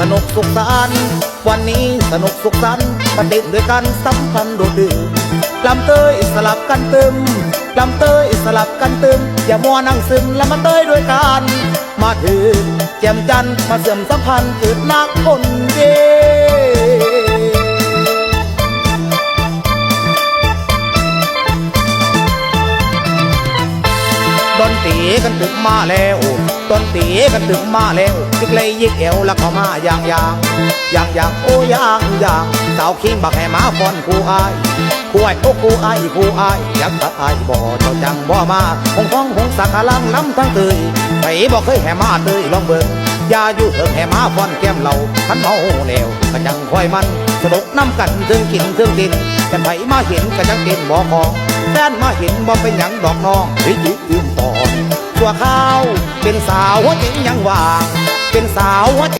สนุกสุขสันต์วันนี้สนุกสุขสันต์มาเต้นด้วยกันสัมพันธ์โดดเดือลำเตยสลับกันตึมลำเตยสลับกันตึมอย่ามัวนั่งซึมแล้วมาเตยด้วยกัน มาถือแจมจันมาเสริมสัมพันธ์เกิดนักคนเดีย ดนตีกันถึงมาแล้วดนตีกันถึงมาแล้วยิกเลยยิกเอวแล้วก็มาอย่างอย่างอย่างอย่างโอ้อย่างอย่างสาวคิงบักแห่มาฟอนคู่อายคู่อายโอ้คู่อายคู่อายอยากตัดอายบ่เจ้าจังบ่มาหงฟองหงสักลังล้ำทั้งเตยไปบ่เคยแห่มาเตยลองเบิ่งอย่าอยู่เถิงแห่มาฟอนแก้มเราขันเมาแล้วก็จังคอยมัน สนุกน้ำกันถึงกินถึงกินกันไปมาเห็นก็จังเต็นบ่คองแฟนมาเห็นบ่เป็นหยังดอกน้องหรือยืมต่อตัวข้าวเป็นสาวหัวใจยังว่างเป็นสาวหัวจ